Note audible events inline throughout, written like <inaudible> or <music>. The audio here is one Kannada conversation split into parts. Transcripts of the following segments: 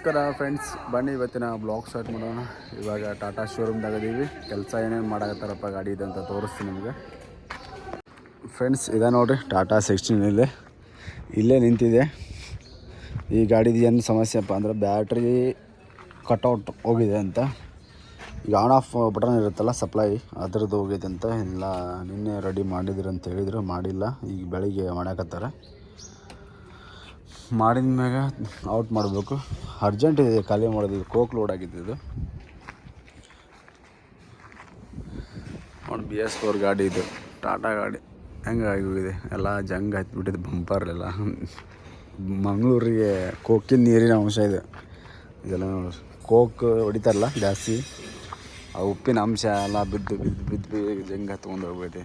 ನಮಸ್ಕಾರ ಫ್ರೆಂಡ್ಸ್ ಬನ್ನಿ ಇವತ್ತಿನ ಬ್ಲಾಗ್ ಸ್ಟಾರ್ಟ್ ಮಾಡೋಣ. ಇವಾಗ ಟಾಟಾ ಶೋರೂಮ್ದಾಗ ಇದೀವಿ. ಕೆಲಸ ಏನೇನು ಮಾಡಾಕತ್ತಾರಪ್ಪ ಗಾಡಿ ಇದೆ ಅಂತ ತೋರಿಸ್ತೀನಿ ನಿಮಗೆ. ಫ್ರೆಂಡ್ಸ್ ಇದೆ ನೋಡಿರಿ ಟಾಟಾ ಸಿಕ್ಸ್ಟೀನ್ ಇದೆ ಇಲ್ಲೇ ನಿಂತಿದೆ. ಈ ಗಾಡಿದು ಏನು ಸಮಸ್ಯೆಪ್ಪ ಅಂದ್ರೆ ಬ್ಯಾಟ್ರಿ ಕಟೌಟ್ ಹೋಗಿದೆ ಅಂತ. ಈಗ ಆನ್ ಆಫ್ ಬಟನ್ ಇರುತ್ತಲ್ಲ ಸಪ್ಲೈ ಅದ್ರದ್ದು ಹೋಗಿದೆ ಅಂತ. ಇಲ್ಲ, ನಿನ್ನೆ ರೆಡಿ ಮಾಡಿದ್ರು ಅಂತ ಹೇಳಿದ್ರು, ಮಾಡಿಲ್ಲ. ಈಗ ಬೆಳಿಗ್ಗೆ ಮಾಡಾಕತ್ತಾರ. ಮಾಡಿದ ಮ್ಯಾಗ ಔಟ್ ಮಾಡಬೇಕು. ಅರ್ಜೆಂಟ್ ಇದೆ, ಖಾಲಿ ಮಾಡೋದು. ಇದು ಕೋಕ್ ಲೋಡ್ ಆಗಿದ್ದು ಇದು. ನೋಡಿ, ಬಿ ಎಸ್ ಫೋರ್ ಗಾಡಿ ಇದು. ಟಾಟಾ ಗಾಡಿ. ಹೆಂಗೆ ಆಗೋಗಿದೆ ಎಲ್ಲ ಜಂಗ್ ಹತ್ಬಿಟ್ಟಿದೆ ಬಂಪರ್ಲೆಲ್ಲ ಮಂಗಳೂರಿಗೆ ಕೋಕಿನ ನೀರಿನ ಅಂಶ ಇದೆ. ಇದೆಲ್ಲ ಕೋಕ್ ಹೊಡಿತಾರಲ್ಲ ಜಾಸ್ತಿ. ಆ ಉಪ್ಪಿನ ಅಂಶ ಎಲ್ಲ ಬಿದ್ದು ಬಿದ್ದು ಬಿದ್ದು ಬಿದ್ದು ಜಂಗ್ ಹತ್ಕೊಂಡು ಹೋಗ್ಬಿಟ್ಟೆ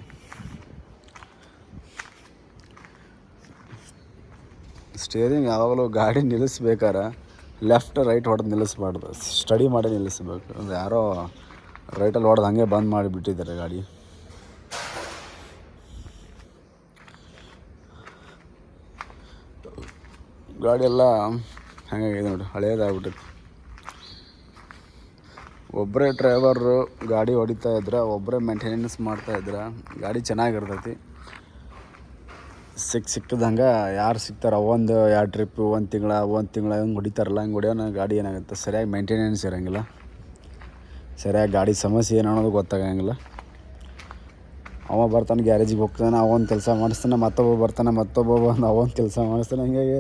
ಸ್ಟೇರಿಂಗ್ ಯಾವಾಗಲೂ ಗಾಡಿ ನಿಲ್ಲಿಸ್ಬೇಕಾರೆ ಲೆಫ್ಟ್ ರೈಟ್ ಹೊಡೆದು ನಿಲ್ಲಿಸ್ಬಾರ್ದು. ಸ್ಟಡಿ ಮಾಡಿ ನಿಲ್ಲಿಸ್ಬೇಕು. ಅಂದರೆ ಯಾರೋ ರೈಟಲ್ಲಿ ಹೊಡೆದು ಹಾಗೆ ಬಂದ್ ಮಾಡಿಬಿಟ್ಟಿದ್ದಾರೆ ಗಾಡಿ. ಗಾಡಿ ಎಲ್ಲ ಹಂಗಾಗಿದೆ ನೋಡಿ, ಹಳೇದಾಗ್ಬಿಟ್ಟಿತ್ತು. ಒಬ್ಬರೇ ಡ್ರೈವರು ಗಾಡಿ ಹೊಡಿತಾ ಇದ್ರೆ ಒಬ್ಬರೇ ಮೇಂಟೆನೆನ್ಸ್ ಮಾಡ್ತಾ ಇದ್ರೆ, ಗಾಡಿ ಚೆನ್ನಾಗಿರ್ತೈತಿ. ಸಿಕ್ಕ ಸಿಕ್ಕದಂಗೆ ಯಾರು ಸಿಗ್ತಾರ ಒಂದು ಎರಡು ಟ್ರಿಪ್ ಒಂದು ತಿಂಗಳ ಒಂದು ತಿಂಗಳ ಹಂಗೆ ಹೊಡಿತಾರಲ್ಲ, ಹಂಗೆ ಹೊಡಿಯೋಣ ಗಾಡಿ ಏನಾಗುತ್ತೆ? ಸರಿಯಾಗಿ ಮೇಂಟೆನೆನ್ಸ್ ಇರೋಂಗಿಲ್ಲ. ಸರಿಯಾಗಿ ಗಾಡಿ ಸಮಸ್ಯೆ ಏನು ಅನ್ನೋದು ಗೊತ್ತಾಗಂಗಿಲ್ಲ. ಅವ ಬರ್ತಾನೆ ಗ್ಯಾರೇಜಿಗೆ ಹೋಗ್ತಾನೆ ಅವೊಂದು ಕೆಲಸ ಮಾಡಿಸ್ತಾನೆ, ಮತ್ತೊಬ್ಬ ಬರ್ತಾನೆ, ಮತ್ತೊಬ್ಬ ಬಂದು ಅವೊಂದು ಕೆಲಸ ಮಾಡಿಸ್ತಾನೆ. ಹಂಗಾಗಿ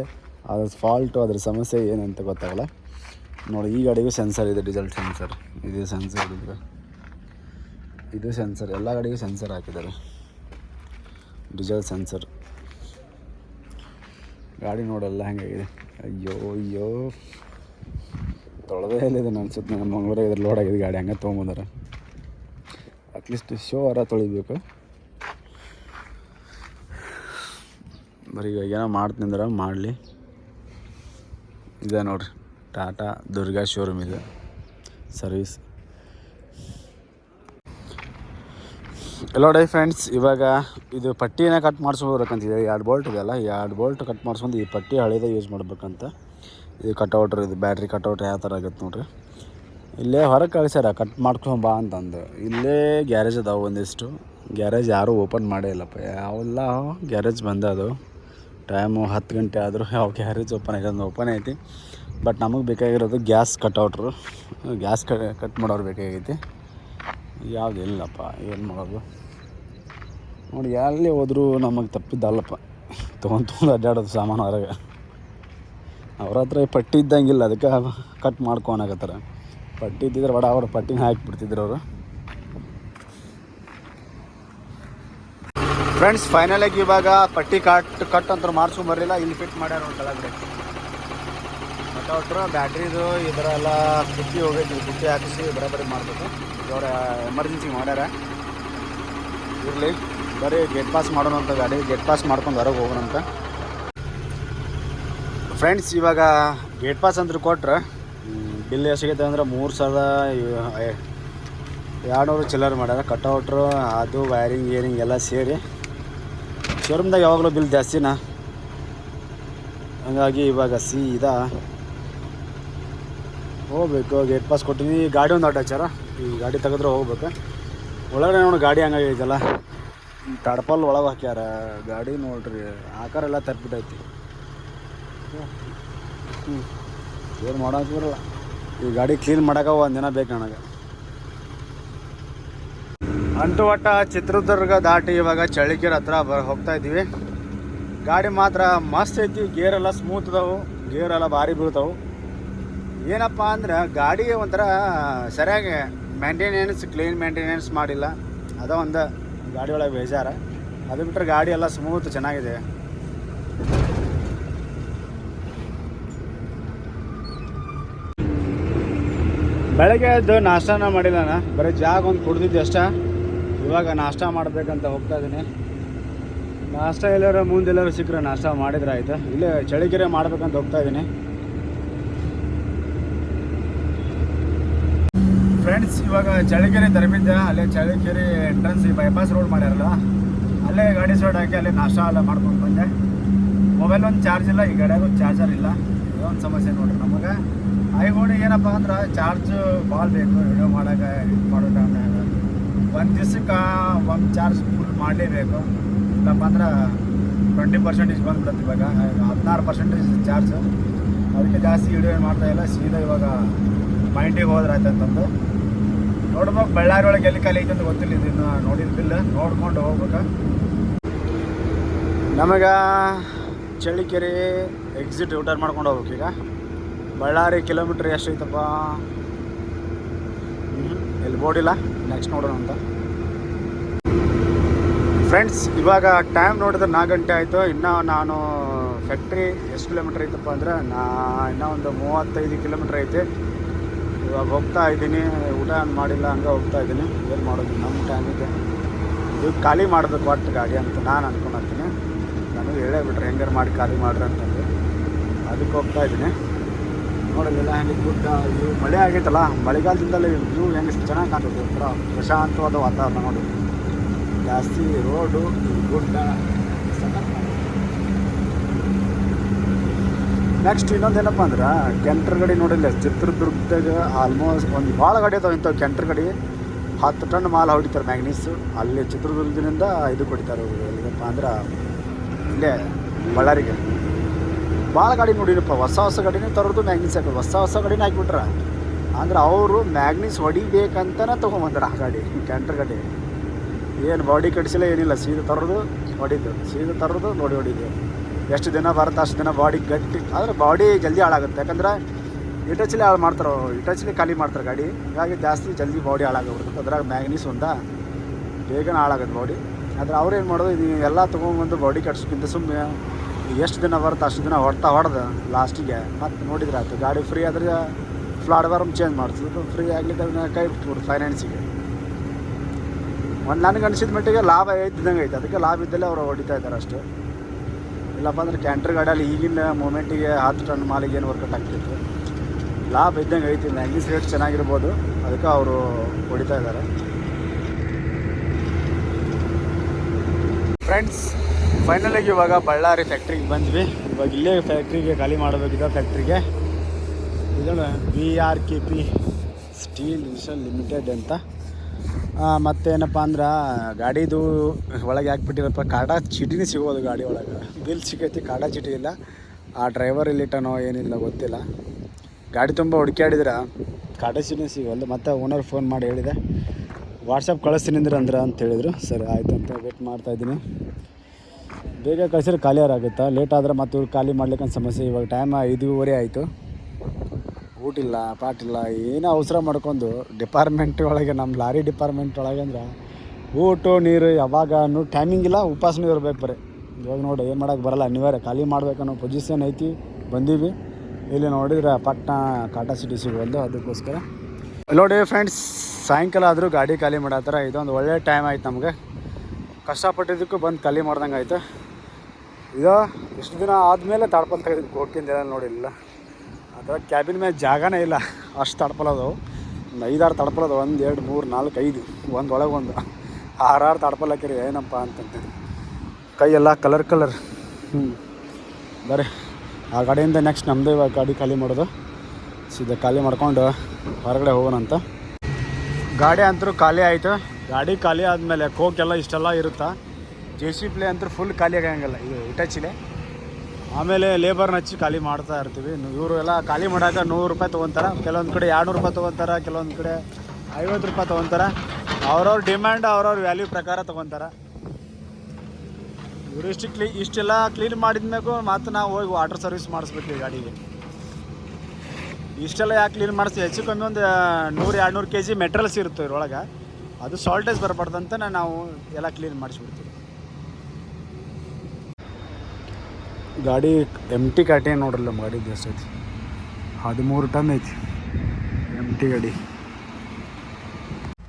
ಅದ್ರ ಫಾಲ್ಟು ಅದ್ರ ಸಮಸ್ಯೆ ಏನಂತ ಗೊತ್ತಾಗಲ್ಲ. ನೋಡಿ, ಈ ಗಾಡಿಗೂ ಸೆನ್ಸರ್ ಇದೆ ಡೀಸೆಲ್ ಸೆನ್ಸರ್ ಇದು ಸೆನ್ಸರ್ ಇದೆ ಇದು ಸೆನ್ಸರ್ ಎಲ್ಲ ಗಾಡಿಗೂ ಸೆನ್ಸರ್ ಹಾಕಿದ್ದಾರೆ. ಡೀಸೆಲ್ ಸೆನ್ಸರ್ ಗಾಡಿ ನೋಡಲ್ಲ ಹಂಗಾಗಿದೆ. ಅಯ್ಯೋ ಅಯ್ಯೋ. ತೊಳೆದೇ ಇಲ್ಲ ಇದನ್ನು ಅನ್ಸುತ್ತೆ ನಮ್ಮ ಮಂಗಳೂರು ಇದ್ರ ಲೋಡ್ ಆಗಿದೆ ಗಾಡಿ, ಹಂಗೆ ತೊಗೊಂಬಂದಾರ. ಅಟ್ಲೀಸ್ಟ್ ಶೋ ಅರ ತೊಳಿಬೇಕು. ಬರೀ ಈಗ ಏನೋ ಮಾಡ್ತೀನಿ ಅಂದ್ರೆ ಮಾಡಲಿ. ಇದೆ ನೋಡ್ರಿ, ಟಾಟಾ ದುರ್ಗಾ ಶೋರೂಮ್ ಇದೆ. ಸರ್ವಿಸ್ ಎಲ್ಲ ಡೈ ಫ್ರೆಂಡ್ಸ್ ಇವಾಗ ಇದು ಪಟ್ಟಿನ ಕಟ್ ಮಾಡಿಸ್ಬೇಕಂತಿದೆ ಎರಡು ಬೋಲ್ಟ್ ಇದೆಯಲ್ಲ ಎರಡು ಬೋಲ್ಟ್ ಕಟ್ ಮಾಡಿಸ್ಕೊಂಡು ಈ ಪಟ್ಟಿ ಹಳೇದೇ ಯೂಸ್ ಮಾಡಬೇಕಂತ. ಇದು ಕಟೌಟ್ರ್ ಇದು ಬ್ಯಾಟ್ರಿ ಕಟೌಟ್ ಯಾವ ಥರ ಆಗುತ್ತೆ ನೋಡ್ರಿ. ಇಲ್ಲೇ ಹೊರಗೆ ಕಳಿಸ್ಯಾರ ಕಟ್ ಮಾಡ್ಕೊಂಬಾ ಅಂತಂದು. ಇಲ್ಲೇ ಗ್ಯಾರೇಜ್ ಅದಾವೆ ಒಂದಿಷ್ಟು. ಗ್ಯಾರೇಜ್ ಯಾರೂ ಓಪನ್ ಮಾಡೇ ಇಲ್ಲಪ್ಪ. ಯಾವೆಲ್ಲ ಗ್ಯಾರೇಜ್ ಬಂದದು ಟೈಮು ಹತ್ತು ಗಂಟೆ ಆದರೂ ಯಾವ ಗ್ಯಾರೇಜ್ ಓಪನ್ ಆಗಿದೆ ಓಪನ್ ಐತಿ. ಬಟ್ ನಮಗೆ ಬೇಕಾಗಿರೋದು ಗ್ಯಾಸ್ ಕಟೌಟ್ರು ಗ್ಯಾಸ್ ಕಟ್ ಮಾಡೋರು ಬೇಕಾಗೈತಿ. ಯಾವ್ದು ಇಲ್ಲಪ್ಪ, ಏನು ಮಾಡೋದು? ನೋಡಿ, ಎಲ್ಲಿ ಹೋದರೂ ನಮಗೆ ತಪ್ಪಿದ್ದಲ್ಲಪ್ಪ. ತೊಗೊಂಡು ತೊಗೊಂಡು ಅಡ್ಡಾಡೋದು ಸಾಮಾನು ಹೊರಗೆ. ಅವ್ರ ಹತ್ರ ಪಟ್ಟಿ ಇದ್ದಂಗಿಲ್ಲ, ಅದಕ್ಕೆ ಕಟ್ ಮಾಡ್ಕೊಳಕತ್ತಾರ ಪಟ್ಟಿ ಇದ್ದಿದ್ರೆ ಬಡ ಅವ್ರ ಪಟ್ಟಿನ ಹಾಕಿಬಿಡ್ತಿದ್ರು ಅವರು. ಫ್ರೆಂಡ್ಸ್ ಫೈನಲಾಗಿ ಇವಾಗ ಪಟ್ಟಿ ಕಟ್ ಕಟ್ ಅಂತ ಮಾಡಿಸ್ಕೊಂಬರಲಿಲ್ಲ ಇಲ್ಲಿ ಫಿಟ್ ಮಾಡ್ಯಾರ ಒಂದು ಮತ್ತು ಒಟ್ಟರು ಬ್ಯಾಟ್ರಿದು ಇದರೆಲ್ಲ ಪುಟ್ಟಿ ಹೋಗೈತಿ ಪುಟ್ಟಿ ಹಾಕಿಸಿ ಬರೋಬ್ಬರಿ ಮಾಡಬೇಕು. ಇವರ ಎಮರ್ಜೆನ್ಸಿ ಮಾಡ್ಯಾರ. ಇರಲಿ, ಬರೀ ಗೇಟ್ ಪಾಸ್ ಮಾಡೋಣ ಅಂತ ಗಾಡಿ ಗೇಟ್ ಪಾಸ್ ಮಾಡ್ಕೊಂಡು ಹೊರಗೆ ಹೋಗೋಣಂತ ಫ್ರೆಂಡ್ಸ್ ಇವಾಗ ಗೇಟ್ ಪಾಸ್ ಅಂದ್ರೆ ಕೊಟ್ರೆ ಬಿಲ್ ಎಷ್ಟು ಎಷ್ಟಾಗೈತೆ ಅಂದ್ರೆ ಮೂರು ಸಾವಿರದ ಎರಡುನೂರು ಚಿಲ್ಲರ್ ಮಾಡ್ಯಾರ. ಕಟ್ಔಟ್ರು ಅದು ವೈರಿಂಗ್ ಏರಿಂಗ್ ಎಲ್ಲ ಸೇರಿ. ಶೋರೂಮ್ದಾಗ ಯಾವಾಗಲೂ ಬಿಲ್ ಜಾಸ್ತಿನಾ? ಹಾಗಾಗಿ ಇವಾಗ ಸೀದಾ ಹೋಗ್ಬೇಕು ಗೇಟ್ ಪಾಸ್ ಕೊಟ್ಟಿನಿ ಗಾಡಿ ಒಂದು ಅಟ್ಯಾಚಾರ ಈ ಗಾಡಿ ತೆಗೆದ್ರೆ ಹೋಗ್ಬೇಕು. ಒಳಗಡೆ ನೋಡಿ, ಗಾಡಿ ಹಂಗಾಗೈತಲ್ಲ ತಡಪಲ್ ಒಳಗೆ ಹಾಕ್ಯಾರ. ಗಾಡಿ ನೋಡ್ರಿ, ಆಕಾರ ಎಲ್ಲ ತರ್ಬಿಟ್ಟೈತಿ. ಹ್ಞೂ ಏನು ಮಾಡೋಕೆ ಈ ಗಾಡಿ ಕ್ಲೀನ್ ಮಾಡೋಕೆ ಒಂದು ದಿನ ಬೇಕು ನನಗೆ. ಅಂಟು ಒಟ್ಟ ಚಿತ್ರದುರ್ಗ ದಾಟಿ ಇವಾಗ ಚಳಿಕೆರೆ ಹತ್ರ ಬ ಹೋಗ್ತಾ ಇದ್ದೀವಿ. ಗಾಡಿ ಮಾತ್ರ ಮಸ್ತ್ ಐತಿ. ಗೇರ್ ಎಲ್ಲ ಸ್ಮೂತ್ ಅದಾವು. ಗೇರ್ ಎಲ್ಲ ಭಾರಿ ಬೀಳ್ತಾವೆ. ಏನಪ್ಪ ಅಂದ್ರೆ ಗಾಡಿ ಒಂಥರ ಸರಿಯಾಗಿ ಮೇಂಟೆನೆನ್ಸ್ ಕ್ಲೀನ್ ಮೇಂಟೆನೆನ್ಸ್ ಮಾಡಿಲ್ಲ. ಅದ ಒಂದು ಗಾಡಿ ಒಳಗೆ ಬೇಜಾರ. ಅದು ಬಿಟ್ಟರೆ ಗಾಡಿ ಎಲ್ಲ ಸ್ಮೂತ್ ಚೆನ್ನಾಗಿದೆ. ಬೆಳಗ್ಗೆ ಎದ್ದು ನಾಷ್ಟಾನ ಮಾಡಿಲ್ಲ ಬರೀ ಜಾಗ ಒಂದು ಕುಡ್ದಿದ್ದೆ ಅಷ್ಟ. ಇವಾಗ ನಾಷ್ಟ ಮಾಡಬೇಕಂತ ಹೋಗ್ತಾ ಇದ್ದೀನಿ ನಾಷ್ಟ ಎಲ್ಲರೂ, ಮುಂದೆ ಎಲ್ಲರೂ ಸಿಕ್ಕರೆ ನಾಷ್ಟ ಮಾಡಿದ್ರೆ ಆಯ್ತು. ಇಲ್ಲೇ ಚಳಿಗೆರೆ ಮಾಡ್ಬೇಕಂತ ಹೋಗ್ತಾ ಇದ್ದೀನಿ ಫ್ರೆಂಡ್ಸ್, ಇವಾಗ ಚಳಿಕೆರೆ ತರಬಿದ್ದೆ ಅಲ್ಲೇ ಚಳ್ಳಕೆರೆ ಎಂಟ್ರೆನ್ಸ್ ಈ ಬೈಪಾಸ್ ರೋಡ್ ಮಾಡ್ಯಾರಲ್ಲ, ಅಲ್ಲೇ ಗಾಡಿ ಸೈಡ್ ಹಾಕಿ ಅಲ್ಲೇ ನಾಷ್ಟ ಎಲ್ಲ ಮಾಡ್ಕೊಂಡು ಬಂದೆ. ಮೊಬೈಲ್ ಒಂದು ಚಾರ್ಜ್ ಇಲ್ಲ, ಈ ಗಾಡಿಯಾಗ ಒಂದು ಚಾರ್ಜರ್ ಇಲ್ಲ ಇದೊಂದು ಸಮಸ್ಯೆ ನೋಡ್ರಿ ನಮಗೆ. ಐಫೋನಿಗೆ ಏನಪ್ಪ ಅಂದ್ರೆ ಚಾರ್ಜ್ ಭಾಳ ಬೇಕು ವಿಡಿಯೋ ಮಾಡೋಕೆ ಇದು ಮಾಡೋ ಟೈಮ್ನಾಗ ಒಂದು ದಿವ್ಸಕ್ಕೆ ಒಂದು ಚಾರ್ಜ್ ಫುಲ್ ಮಾಡಲೇಬೇಕು. ಇಲ್ಲಪ್ಪ ಅಂದ್ರೆ ಟ್ವೆಂಟಿ ಪರ್ಸೆಂಟೇಜ್ ಬಂದ್ಬಿಡುತ್ತೆ ಇವಾಗ, ಹದಿನಾರು ಪರ್ಸೆಂಟೇಜ್ ಚಾರ್ಜ್ ಅದಕ್ಕೆ ಜಾಸ್ತಿ ವಿಡಿಯೋ ಏನು ಮಾಡ್ತಾಯಿಲ್ಲ ಸೀದಾ ಇವಾಗ ಮೈಂಡಿಗೆ ಹೋದ್ರೆ ಆಯ್ತು ಅಂತಂದು ನೋಡ್ಬೇಕು ಬಳ್ಳಾರಿ ಒಳಗೆ ಎಲ್ಲಿ ಖಾಲಿ ಅಂತ ಗೊತ್ತಿಲ್ಲ ಇದು ಇನ್ನು ನೋಡಿದ್ದಿಲ್ಲ ನೋಡ್ಕೊಂಡು ಹೋಗ್ಬೇಕು? ನಮಗೆ ಚಳ್ಳಿಕೆರೆ ಎಕ್ಸಿಟ್ ರಿಟರ್ನ್ ಮಾಡ್ಕೊಂಡು ಹೋಗ್ಬೇಕು ಈಗ. ಬಳ್ಳಾರಿ ಕಿಲೋಮೀಟ್ರ್ ಎಷ್ಟು ಐತಪ್ಪ? ಹ್ಮ್, ಎಲ್ಲಿ ಬೋರ್ಡಿಲ್ಲ ನೆಕ್ಸ್ಟ್ ನೋಡೋಣ ಅಂತ. ಫ್ರೆಂಡ್ಸ್ ಇವಾಗ ಟೈಮ್ ನೋಡಿದ್ರೆ ನಾಲ್ಕು ಗಂಟೆ ಆಯಿತು. ಇನ್ನೂ ನಾನು ಫ್ಯಾಕ್ಟ್ರಿ ಎಷ್ಟು ಕಿಲೋಮೀಟ್ರ್ ಐತಪ್ಪ ಅಂದ್ರೆ ನಾ ಇನ್ನೂ ಒಂದು ಮೂವತ್ತೈದು ಕಿಲೋಮೀಟ್ರ್ ಐತೆ. ಇವಾಗ ಹೋಗ್ತಾ ಇದ್ದೀನಿ. ಊಟ ಮಾಡಿಲ್ಲ, ಹಂಗೆ ಹೋಗ್ತಾ ಇದ್ದೀನಿ. ಏನು ಮಾಡೋದು? ನಮ್ಮ ಟೈಮಿಗೆ ಇದು. ಖಾಲಿ ಮಾಡಬೇಕು ಒಟ್ಟು ಗಾಡಿ ಅಂತ ನಾನು ಅಂದ್ಕೊಂಡ್ತೀನಿ ನನಗೆ ಹೇಳೇ ಬಿಟ್ರೆ ಹೆಂಗಾರು ಮಾಡಿ ಖಾಲಿ ಮಾಡ್ರಿ ಅಂತಂದು. ಅದಕ್ಕೆ ಹೋಗ್ತಾ ಇದ್ದೀನಿ. ನೋಡಲಿಲ್ಲ ಹೆಂಗೆ ಗುಡ್ಡ ಇವು ಮಳೆ ಆಗೈತಲ್ಲ, ಮಳೆಗಾಲದಿಂದಲೇ ಇವು ಹೆಂಗೆ ಚೆನ್ನಾಗಿ ಕಾಣ್ತದೆ ಒಂಥರ ಪ್ರಶಾಂತವಾದ ವಾತಾವರಣ ನೋಡಿ. ಜಾಸ್ತಿ ರೋಡು ಗುಡ್ಡ ಗುಡ್ಡ ನೆಕ್ಸ್ಟ್ ಇನ್ನೊಂದು ಏನಪ್ಪ ಅಂದ್ರೆ ಕೆಂಟ್ರ್ ಗಡಿ ನೋಡಿಲ್ಲ ಚಿತ್ರದುರ್ಗದಾಗ ಆಲ್ಮೋಸ್ಟ್ ಒಂದು ಭಾಳ ಗಾಡಿ ಅದಾವೆ ಇಂಥವು ಕೆಂಟ್ರ್ ಗಡಿ. ಹತ್ತು ಟನ್ ಮಾಲ್ ಹೊಡಿತಾರೆ ಮ್ಯಾಗ್ನೀಸು. ಅಲ್ಲಿ ಚಿತ್ರದುರ್ಗದಿಂದ ಇದು ಕೊಡ್ತಾರೆ ಅವರು. ಅಂದ್ರೆ ಇಲ್ಲೇ ಬಳ್ಳಾರಿಗೆ. ಭಾಳ ಗಾಡಿ ನೋಡಿನಪ್ಪ. ಹೊಸ ಹೊಸ ಗಾಡಿನೇ ತರೋದು ಮ್ಯಾಗ್ನೀಸ್ ಹಾಕೋದು ಹೊಸ ಹೊಸ ಗಾಡಿನೇ ಹಾಕಿಬಿಟ್ರ. ಅಂದ್ರೆ ಅವರು ಮ್ಯಾಗ್ನೀಸ್ ಹೊಡಿಬೇಕಂತನೇ ತೊಗೊಂಬಂದ್ರೆ ಆ ಗಾಡಿ ಕ್ಯಾಂಟರ್ ಗಾಡಿ. ಏನು ಬಾಡಿ ಕಟ್ಸಿಲ್ಲ, ಏನಿಲ್ಲ. ಸೀದ ತರೋದು, ಹೊಡಿದ್ದು. ಸೀದ ತರೋದು, ನೋಡಿ ಹೊಡಿದ್ದು. ಎಷ್ಟು ದಿನ ಬರುತ್ತೆ, ಅಷ್ಟು ದಿನ ಬಾಡಿ ಗಟ್ಟಿ, ಆದರೆ ಬಾಡಿ ಜಲ್ದಿ ಹಾಳಾಗುತ್ತೆ. ಯಾಕಂದ್ರೆ ಇಟಚ್ಲಿ ಹಾಳು ಮಾಡ್ತಾರೆ ಅವ್ರು ಇಟಚ್ಲಿ ಖಾಲಿ ಮಾಡ್ತಾರೆ ಗಾಡಿ. ಹೀಗಾಗಿ ಜಾಸ್ತಿ ಜಲ್ದಿ ಬಾಡಿ ಹಾಳಾಗೋಗ್ಬಿಡುತ್ತೆ ಅದ್ರಾಗ ಮ್ಯಾಗ್ನೀಸ್ ಒಂದ, ಬೇಗನೆ ಹಾಳಾಗುತ್ತೆ ಬಾಡಿ ಆದರೆ ಅವ್ರೇನು ಮಾಡೋದು, ಇದು ಎಲ್ಲ ತೊಗೊಂಬಂದು ಬಾಡಿ ಕಟ್ಸೋಕ್ಕಿಂತ ಸುಮ್ಮನೆ ಎಷ್ಟು ದಿನ ಬರುತ್ತೆ, ಅಷ್ಟು ದಿನ ಹೊಡ್ತಾ ಹೊಡೆದು ಲಾಸ್ಟಿಗೆ ಮತ್ತೆ ನೋಡಿದ್ರೆ ಆಯ್ತು, ಗಾಡಿ ಫ್ರೀ ಆದರೆ ಪ್ಲಾಟ್ಫಾರ್ಮ್ ಚೇಂಜ್ ಮಾಡಿಸೋದು ಫ್ರೀ ಆಗಲಿಕ್ಕೆ ಅದನ್ನ ಕೈ ಬಿಟ್ಬಿಡು ಫೈನಾನ್ಸಿಗೆ ಒಂದು ನನಗೆ ಅನಿಸಿದ ಮಟ್ಟಿಗೆ ಲಾಭ ಇದ್ದಂಗೆ ಐತೆ. ಅದಕ್ಕೆ ಲಾಭ ಇದ್ದಲ್ಲೇ ಅವರು ಹೊಡಿತಾ ಇದ್ದಾರೆ ಅಷ್ಟು. ಇಲ್ಲಪ್ಪ ಅಂದ್ರೆ ಕ್ಯಾಂಟ್ರ್ ಗಾಡಿಯಲ್ಲಿ ಈಗಿನ ಮೂಮೆಂಟಿಗೆ ಹತ್ತು ಟನ್ ಮಾಲಿಗೆ ಏನು ವರ್ಕೌಟ್ ಆಗ್ತಿತ್ತು. ಲಾಭ ಇದ್ದಂಗೆ ಐತಿ ಮ್ಯಾಂಗೀಸ್ ರೇಟ್ ಚೆನ್ನಾಗಿರ್ಬೋದು. ಅದಕ್ಕೆ ಅವರು ಹೊಡಿತಾ ಇದ್ದಾರೆ. ಫ್ರೆಂಡ್ಸ್ ಫೈನಲಾಗಿ ಇವಾಗ ಬಳ್ಳಾರಿ ಫ್ಯಾಕ್ಟ್ರಿಗೆ ಬಂದ್ವಿ. ಇವಾಗ ಇಲ್ಲೇ ಫ್ಯಾಕ್ಟ್ರಿಗೆ ಖಾಲಿ ಮಾಡಬೇಕಿದೆ ಫ್ಯಾಕ್ಟ್ರಿಗೆ ಇದನ್ನು B R K P steel mission limited ಅಂತ. ಮತ್ತೇನಪ್ಪ ಅಂದ್ರೆ, ಗಾಡಿದು ಒಳಗೆ ಹಾಕ್ಬಿಟ್ಟಿರಪ್ಪ, ಕಾಟಾ ಚೀಟಿನೇ ಸಿಗೋದು ಗಾಡಿ ಒಳಗೆ. ಬಿಲ್ ಸಿಗೈತಿ, ಕಾಟಾ ಚೀಟಿ ಇಲ್ಲ. ಆ ಡ್ರೈವರ್ ಇಲ್ಲಿಟ್ಟನೋ ಏನಿಲ್ಲ ಗೊತ್ತಿಲ್ಲ. ಗಾಡಿ ತುಂಬ ಹುಡುಕ್ಯಾಡಿದ್ರೆ ಕಾಟಾ ಚೀಟಿನೇ ಸಿಗೋಲ್ಲ ಮತ್ತೆ ಓನರ್ ಫೋನ್ ಮಾಡಿ ಹೇಳಿದೆ. ವಾಟ್ಸಪ್ ಕಳಿಸ್ತೀನಿ ಅಂದ್ರೆ ಅಂದ್ರೆ ಅಂತ ಹೇಳಿದರು. ಸರಿ, ಆಯಿತು ಅಂತ ವೇಟ್ ಮಾಡ್ತಾಯಿದ್ದೀನಿ ಬೇಗ ಕಳಿಸಿದ್ರೆ ಖಾಲಿ ಆಗುತ್ತಾ ಲೇಟ್ ಆದರೆ ಮತ್ತೆ ಖಾಲಿ ಮಾಡ್ಲಿಕ್ಕೆ ಸಮಸ್ಯೆ. ಇವಾಗ ಟೈಮ್ ಐದೂವರೆ ಆಯಿತು. ಊಟಿಲ್ಲ, ಪಾಟಿಲ್ಲ, ಏನೋ ಅವಸರ ಮಾಡ್ಕೊಂಡು ಡಿಪಾರ್ಟ್ಮೆಂಟ್ ಒಳಗೆ ನಮ್ಮ ಲಾರಿ ಡಿಪಾರ್ಟ್ಮೆಂಟ್ ಒಳಗೆ ಅಂದ್ರೆ ಊಟ, ನೀರು ಯಾವಾಗ ಟೈಮಿಂಗ್ ಇಲ್ಲ, ಉಪವಾಸನೂ ಇರಬೇಕು ಬರೀ. ಇವಾಗ ನೋಡಿ, ಏನು ಮಾಡೋಕೆ ಬರಲ್ಲ, ಅನಿವಾರ್ಯ, ಖಾಲಿ ಮಾಡ್ಬೇಕನ್ನೋ ಪೊಸಿಷನ್ ಐತಿ, ಬಂದೀವಿ. ಇಲ್ಲಿ ನೋಡಿದ್ರೆ ಪಟ್ಟಣ ಕಾಟಾ ಸಿಟಿ ಸಿಗೋದು ಅದಕ್ಕೋಸ್ಕರ. ನೋಡಿ ಫ್ರೆಂಡ್ಸ್ ಸಾಯಂಕಾಲ ಆದರೂ ಗಾಡಿ ಖಾಲಿ ಮಾಡತ್ತಾರ ಇದೊಂದು ಒಳ್ಳೆ ಟೈಮ್ ಆಯ್ತು ನಮಗೆ. ಕಷ್ಟಪಟ್ಟಿದ್ದಕ್ಕೂ ಬಂದು ಖಾಲಿ ಮಾಡ್ದಂಗೆ ಆಯ್ತು ಇದು ಇಷ್ಟು ದಿನ ಆದಮೇಲೆ ತಾಡ್ಪಲ್ ತೆಗೆದು ಹೋಗ್ತಿಂದ ನೋಡಿಲ್ಲ. ಅದ್ರ ಕ್ಯಾಬಿನ್ ಮೇಲೆ ಜಾಗನೇ ಇಲ್ಲ. ಅಷ್ಟು ತಡ್ಪಲ್ ಒಂದು ಐದಾರು ತಡ್ಪಲ್ ಅದಾವ ಒಂದು, ಎರಡು, ಮೂರು, ನಾಲ್ಕು, ಐದು. ಒಂದು ಒಳಗೆ ಒಂದು. ಆರಾರು ತಡ್ಪಲ್ ಏನಪ್ಪ ಅಂತಂತೆ. ಕೈ ಎಲ್ಲ ಕಲರ್ ಕಲರ್ ಹ್ಞೂ ಬರೀ ಆ ಗಾಡಿಯಿಂದ ನೆಕ್ಸ್ಟ್ ನಮ್ಮದೇ ಇವಾಗ ಗಾಡಿ ಖಾಲಿ ಮಾಡೋದು. ಸೀದಾ ಖಾಲಿ ಮಾಡ್ಕೊಂಡು ಹೊರಗಡೆ ಹೋಗೋಣ ಅಂತ. ಗಾಡಿ ಅಂತೂ ಖಾಲಿ ಆಯಿತು. ಗಾಡಿ ಖಾಲಿ ಆದಮೇಲೆ ಕೋಕೆಲ್ಲ ಇಷ್ಟೆಲ್ಲ ಇರುತ್ತಾ? ಜೆ ಸಿ ಪ್ಲೇ ಅಂತೂ ಫುಲ್ ಖಾಲಿ ಆಗಂಗಿಲ್ಲ. ಇದು ಇಟಚಿಲೆ ಆಮೇಲೆ ಲೇಬರ್ನ ಹಚ್ಚಿ ಖಾಲಿ ಮಾಡ್ತಾ ಇರ್ತೀವಿ. ಇವರು ಎಲ್ಲ ಖಾಲಿ ಮಾಡಾಕ ನೂರು ರೂಪಾಯಿ ತೊಗೊತಾರೆ, ಕೆಲವೊಂದು ಕಡೆ ಎರಡುನೂರು ರೂಪಾಯಿ ತೊಗೊತಾರೆ, ಕೆಲವೊಂದು ಕಡೆ ಐವತ್ತು ರೂಪಾಯಿ ತೊಗೊತಾರೆ. ಅವ್ರವ್ರ ಡಿಮ್ಯಾಂಡ್ ಅವ್ರವ್ರ ವ್ಯಾಲ್ಯೂ ಪ್ರಕಾರ ತೊಗೊತಾರೆ. ಇವರು ಇಷ್ಟು ಕ್ಲೀ ಇಷ್ಟೆಲ್ಲ ಕ್ಲೀನ್ ಮಾಡಿದ್ಮೇಲೆ ಮತ್ತು ನಾವು ಹೋಗಿ ವಾಟರ್ ಸರ್ವಿಸ್ ಮಾಡಿಸ್ಬೇಕು ಈ ಗಾಡಿಗೆ. ಇಷ್ಟೆಲ್ಲ ಯಾಕೆ ಕ್ಲೀನ್ ಮಾಡಿಸ್ತೀವಿ ಹೆಚ್ಚು ಕಮ್ಮಿ ಒಂದು ನೂರು ಎರಡು ನೂರು ಕೆ ಜಿ ಮೆಟ್ರಲ್ಸ್ ಇರುತ್ತೆ ಇದ್ರೊಳಗೆ ಅದು ಸಾಲ್ಟೇಜ್ ಬರಬಾರ್ದಂತ ನಾವು ಎಲ್ಲ ಕ್ಲೀನ್ ಮಾಡಿಸ್ಬಿಡ್ತೀವಿ. ಗಾಡಿ ಎಂ ಟಿ ಕಾಟಿ ನೋಡ್ರಲ್ಲ ನಮ್ಮ ಗಾಡಿ ಜಾಸ್ತಿ ಐತಿ ಹದಿಮೂರು ಟನ್ ಐತಿ. ಎಂ ಟಿ ಗಾಡಿ.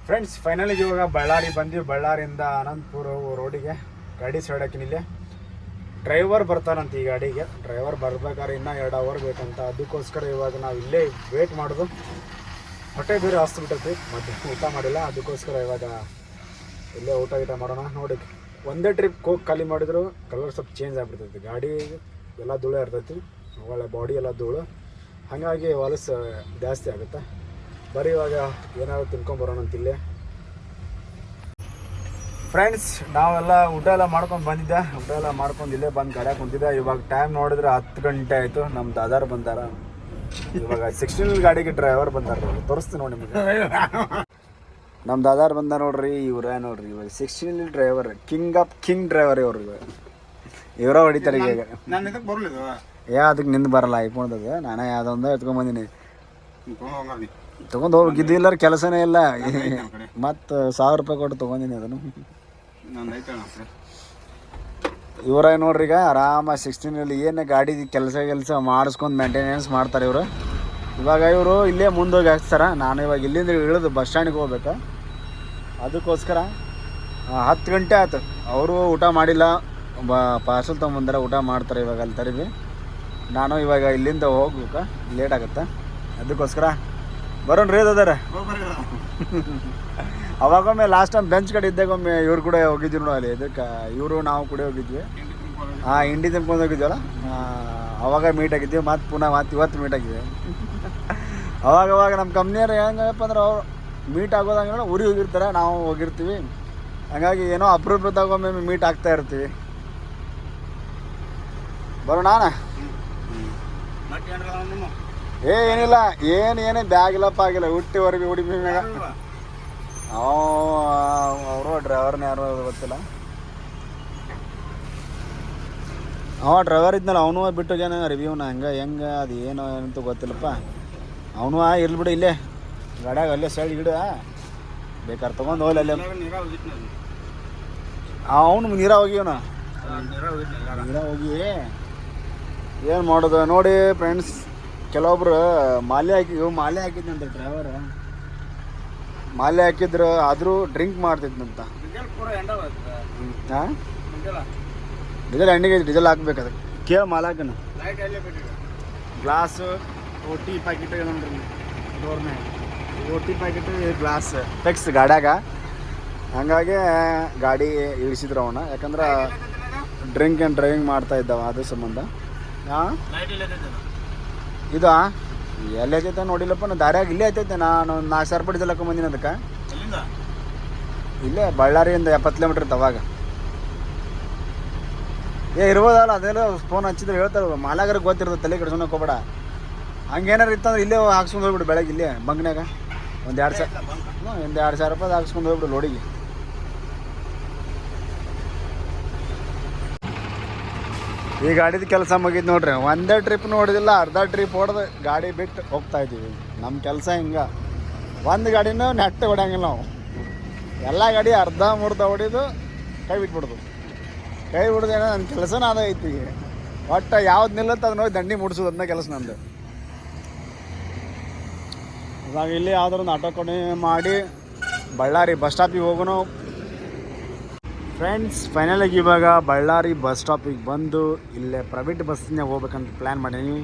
ಫ್ರೆಂಡ್ಸ್ ಫೈನಲಿ ಇವಾಗ ಬಳ್ಳಾರಿ ಬಂದ್ವಿ. ಬಳ್ಳಾರಿಯಿಂದ ಅನಂತಪುರ ರೋಡಿಗೆ ಗಾಡಿ ಸೈಡಾಕಿನಿಲ್ಲ ಡ್ರೈವರ್ ಬರ್ತಾನಂತ ಈ ಗಾಡಿಗೆ. ಡ್ರೈವರ್ ಬರ್ಬೇಕಾದ್ರೆ ಇನ್ನೂ ಎರಡು ಅವರ್ ಬೇಕಂತ. ಅದಕ್ಕೋಸ್ಕರ ಇವಾಗ ನಾವು ಇಲ್ಲೇ ವೇಟ್ ಮಾಡೋದು. ಹೊಟ್ಟೆ ಬೇರೆ ಬಿಟ್ಟೈತಿ. ಮತ್ತೆ ಊಟ ಮಾಡಿಲ್ಲ. ಅದಕ್ಕೋಸ್ಕರ ಇವಾಗ ಇಲ್ಲೇ ಊಟ ಗೀಟ ಮಾಡೋಣ. ನೋಡಿ ಒಂದೇ ಟ್ರಿಪ್ ಹೋಗಿ ಖಾಲಿ ಮಾಡಿದ್ರು ಕಲರ್ ಸ್ವಲ್ಪ ಚೇಂಜ್ ಆಗ್ಬಿಡ್ತೈತಿ. ಗಾಡಿ ಎಲ್ಲ ಧೂಳು ಇರ್ತೈತಿ, ಒಳ್ಳೆ ಬಾಡಿ ಎಲ್ಲ ಧೂಳು. ಹಾಗಾಗಿ ಹೊಲಸು ಜಾಸ್ತಿ ಆಗುತ್ತೆ. ಬರೀ ಇವಾಗ ಏನಾದ್ರು ತಿನ್ಕೊಂಬರೋಣ ಅಂತಿಲ್ಲೇ ಫ್ರೆಂಡ್ಸ್ ನಾವೆಲ್ಲ ಊಟ ಎಲ್ಲ ಮಾಡ್ಕೊಂಡು ಬಂದಿದ್ದೆ. ಊಟ ಎಲ್ಲ ಮಾಡ್ಕೊಂಡು ಇಲ್ಲೇ ಬಂದು ಗಾಡಿಯಾಗ ಕುಂತಿದ್ದೆ. ಇವಾಗ ಟೈಮ್ ನೋಡಿದ್ರೆ ಹತ್ತು ಗಂಟೆ ಆಯಿತು. ನಮ್ಮ ದಾದಾರ್ ಬಂದಾರ. ಇವಾಗ ಸಿಕ್ಸ್ಟೀನ್ ಗಾಡಿಗೆ ಡ್ರೈವರ್ ಬಂದಾರ. ತೋರಿಸ್ತೀನಿ ನೋಡಿ ನಿಮಗೆ. ನಮ್ಮ ದಾದಾರ್ ಬಂದ ನೋಡ್ರಿ ಇವ್ರ ನೋಡ್ರಿ ಇವಾಗ sixteen driver king of king driver ಇವ್ರು ಇವಾಗ ಇವರ ಹೊಡಿತಾರೆ ಈಗ. ಯಾ ಅದಕ್ಕೆ ನಿಂದು ಬರಲ್ಲ ಐಫೋನ್ದಾಗ ನಾನೇ ಯಾವ್ದೊಂದು ಎತ್ಕೊಂಬಂದಿನಿ ಹೋಗಿ ತೊಗೊಂಡು ಹೋಗಿದ್ದಿಲ್ಲ ಕೆಲಸನೇ ಇಲ್ಲ. ಮತ್ತು ಸಾವಿರ ರೂಪಾಯಿ ಕೊಟ್ಟು ತೊಗೊಂಡಿನಿ ಅದನ್ನು. ಇವರ ನೋಡ್ರಿ ಈಗ ಆರಾಮ ಸಿಕ್ಸ್ಟೀನಲ್ಲಿ ಏನು ಗಾಡಿ ಕೆಲಸ ಕೆಲಸ ಮಾಡಿಸ್ಕೊಂಡು ಮೇಂಟೆನೆನ್ಸ್ ಮಾಡ್ತಾರೆ ಇವರು. ಇವಾಗ ಇವರು ಇಲ್ಲೇ ಮುಂದೋಗಿ ಹಾಕ್ತಾರ ನಾನು ಇವಾಗ ಇಲ್ಲಿಂದ ಇಳಿದು ಬಸ್ ಸ್ಟ್ಯಾಂಡಿಗೆ ಹೋಗ್ಬೇಕಾ? ಅದಕ್ಕೋಸ್ಕರ ಹತ್ತು ಗಂಟೆ ಆಯ್ತು. ಅವರು ಊಟ ಮಾಡಿಲ್ಲ. ಬ ಪಾರ್ಸಲ್ ತೊಗೊಂಬಂದ್ರೆ ಊಟ ಮಾಡ್ತಾರೆ ಇವಾಗ ಅಲ್ಲಿ ತರಿವಿ. ನಾನು ಇವಾಗ ಇಲ್ಲಿಂದ ಹೋಗ್ಬೇಕ. ಲೇಟ್ ಆಗುತ್ತೆ. ಅದಕ್ಕೋಸ್ಕರ ಬರೋಣ ರೀ ಅದಾರ. <laughs> ಅವಾಗೊಮ್ಮೆ ಲಾಸ್ಟ್ ಟೈಮ್ ಬೆಂಚ್ ಕಡೆ ಇದ್ದಾಗೊಮ್ಮೆ ಇವ್ರು ಕೂಡ ಹೋಗಿದ್ವಿ ನೋಡಿ ಅಲ್ಲಿ ಇದಕ್ಕೆ ಇವರು ನಾವು ಕೂಡ ಹೋಗಿದ್ವಿ. ಹಾಂ ಇಂಡಿ ತಿನ್ಕೊಂಡು ಹೋಗಿದ್ವಲ್ಲ? ಅವಾಗ ಮೀಟ್ ಆಗಿದ್ವಿ. ಮತ್ತು ಪುನಃ ಮತ್ತೆ ಇವತ್ತು ಮೀಟ್ ಆಗಿದ್ವಿ. <laughs> ಅವಾಗ ಅವಾಗ ನಮ್ಮ ಕಂಪ್ನಿಯವ್ರು ಹೆಂಗಪ್ಪ ಅಂದ್ರೆ ಅವ್ರು ಮೀಟ್ ಆಗೋದಂಗೆ ಊರಿಗೆ ಹೋಗಿರ್ತಾರೆ, ನಾವು ಹೋಗಿರ್ತೀವಿ. ಹಂಗಾಗಿ ಏನೋ ಅಪರೂಪದಾಗ ಒಮ್ಮೆ ಮೀಟ್ ಆಗ್ತಾ ಇರ್ತೀವಿ. ಬರೋಣ ಏ, ಏನಿಲ್ಲ, ಏನು, ಏನೇ ಬ್ಯಾಗ್ ಇಲ್ಲಪ್ಪ ಆಗಿಲ್ಲ. ಹುಟ್ಟಿ ಹೊರಗೆ ಹುಡುಗಿ ಮ್ಯಾಗ ಅವರು ಡ್ರೈವರ್ನ ಯಾರು ಗೊತ್ತಿಲ್ಲ. ಅವ ಡ್ರೈವರ್ ಇದ್ನಲ್ಲ, ಅವನು ಬಿಟ್ಟು ರಿವ್ಯೂನ ಹಂಗೆ, ಹೆಂಗೆ, ಅದು ಏನು ಏನಂತ ಗೊತ್ತಿಲ್ಲಪ್ಪ. ಅವನು ಇರ್ಲಿ ಬಿಡು, ಇಲ್ಲೇ. ಗಾಡ್ಯಾಗ ಅಲ್ಲೇ ಸೈಡ್ ಗಿಡ ಬೇಕಾದ್ರೆ ತೊಗೊಂಡು ಹೋಗ್ಲಿ ಅಲ್ಲೇ. ಅವನು ನೀರ ಹೋಗಿವನ? ನೀರ ಹೋಗಿ. ಏನು ಮಾಡೋದು? ನೋಡಿ ಫ್ರೆಂಡ್ಸ್ ಕೆಲವೊಬ್ರು ಮಾಲೆ ಹಾಕಿ ಮಾಲೆ ಹಾಕಿದ್ನಂತ ಡ್ರೈವರ್ ಮಾಲೆ ಹಾಕಿದ್ರು ಆದರೂ ಡ್ರಿಂಕ್ ಮಾಡ್ತಿದ್ನಂತ. ಹಾಂ ಡೀಸೆಲ್ ಎಣ್ಣೆಗೆ ಡೀಸೆಲ್ ಹಾಕ್ಬೇಕು ಅದಕ್ಕೆ. ಕೇಳ ಮಾಲಾಕನ ಗ್ಲಾಸು ಟೀ ಪ್ಯಾಕೆಟ್ ನೋಡ್ರಿ ಡೋರ್ನೇ ಓಟಿ ಪ್ಯಾಕೆಟ್ ಗ್ಲಾಸ್ ಟೆಕ್ಸ್ ಗಾಡ್ಯಾಗ. ಹಂಗಾಗಿ ಗಾಡಿ ಇಳಿಸಿದ್ರು ಅವನ. ಯಾಕಂದ್ರೆ ಡ್ರಿಂಕ್ ಆ್ಯಂಡ್ ಡ್ರೈವಿಂಗ್ ಮಾಡ್ತಾ ಇದ್ದಾವ ಅದ್ರ ಸಂಬಂಧ. ಹಾಂ ಇದು? ಎಲ್ಲಿ ಐತೈತೆ ನೋಡಿಲ್ಲಪ್ಪ ನಾನು ದಾರ್ಯಾಗ ಇಲ್ಲೇ ಐತೈತೆ ನಾನು ನಾಲ್ಕು ಸಾವಿರ ರೂಪಾಯಿ ಡೀಸೆಲ್ ಬಂದಿನ ಅದಕ್ಕೆ. ಇಲ್ಲೇ ಬಳ್ಳಾರಿಯಿಂದ ಎಪ್ಪತ್ತು ಕಿಲೋಮೀಟ್ರ್ ಇತ್ತು ಅವಾಗ. ಏ ಇರ್ಬೋದಲ್ಲ ಅದೆಲ್ಲ ಫೋನ್ ಹಚ್ಚಿದ್ರೆ ಹೇಳ್ತಾರೆ ಮಾಲಾಗರ ಗೊತ್ತಿರ್ತದೆ ತಲೆ ಕೆಡ್ಸೋಣ ಹೋಗ್ಬೇಡ. ಹಂಗೇನಾರು ಇತ್ತಂದ್ರೆ ಇಲ್ಲೇ ಹಾಕ್ಸ್ಕೊಂಡು ಹೋಗ್ಬಿಡು ಬೆಳಗ್ಗೆ ಇಲ್ಲೇ ಬಂಗ್ನ್ಯಾಗ. ಒಂದು ಎರಡು ಸಾವಿರ ಒಂದು ಎರಡು ಸಾವಿರ ರೂಪಾಯಿ ಹಾಕ್ಸ್ಕೊಂಡು ಹೋಗ್ಬಿಡು ಲೋಡಿಗೆ. ಈ ಗಾಡಿದ ಕೆಲಸ ಮುಗಿದ್ ನೋಡ್ರಿ, ಒಂದೇ ಟ್ರಿಪ್ ನೋಡಿದಿಲ್ಲ, ಅರ್ಧ ಟ್ರಿಪ್ ಹೊಡೆದು ಗಾಡಿ ಬಿಟ್ಟು ಹೋಗ್ತಾ ಇದ್ದೀವಿ ನಮ್ಮ ಕೆಲಸ ಹಿಂಗ. ಒಂದು ಗಾಡಿನೂ ನೆಟ್ಟ ಹೊಡ್ಯಂಗಿಲ್ಲ ನಾವು. ಎಲ್ಲ ಗಾಡಿ ಅರ್ಧ ಮುರ್ಧ ಹೊಡಿದು ಕೈ ಬಿಟ್ಬಿಡ್ದು. ಕೈ ಬಿಡ್ದೇನೋ ನನ್ನ ಕೆಲಸನ ಅದ ಐತಿ. ಒಟ್ಟು ಯಾವ್ದು ನಿಲ್ಲತ್ತ ಅದನ್ನ ಹೋಗಿ ದಂಡಿ ಮುಡ್ಸೋದು ಕೆಲಸ ನಂದು. ಇವಾಗ ಇಲ್ಲಿ ಯಾವ್ದಾರು ಒಂದು ಆಟೋ ಕೊನೆ ಮಾಡಿ ಬಳ್ಳಾರಿ ಬಸ್ ಸ್ಟಾಪಿಗೆ ಹೋಗೋಣ. ಫ್ರೆಂಡ್ಸ್ ಫೈನಲಾಗಿ ಇವಾಗ ಬಳ್ಳಾರಿ ಬಸ್ ಸ್ಟಾಪಿಗೆ ಬಂದು ಇಲ್ಲೇ ಪ್ರೈವೇಟ್ ಬಸ್ಸಿನಾಗ ಹೋಗ್ಬೇಕಂತ ಪ್ಲ್ಯಾನ್ ಮಾಡೀನಿ.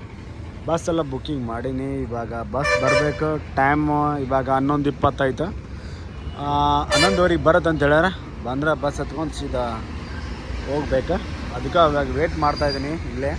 ಬಸ್ ಎಲ್ಲ ಬುಕ್ಕಿಂಗ್ ಮಾಡೀನಿ. ಇವಾಗ ಬಸ್ ಬರಬೇಕು. ಟೈಮು ಇವಾಗ ಹನ್ನೊಂದು ಇಪ್ಪತ್ತಾಯ್ತು ಹನ್ನೊಂದುವರೆಗೆ ಬರುತ್ತೆ ಅಂತ ಹೇಳ್ಯಾರ. ಬಂದ್ರೆ ಬಸ್ ಹತ್ಕೊಂಡು ಸೀದಾ ಹೋಗ್ಬೇಕು. ಅದಕ್ಕೆ ಇವಾಗ ವೇಟ್ ಮಾಡ್ತಾಯಿದ್ದೀನಿ ಇಲ್ಲೇ.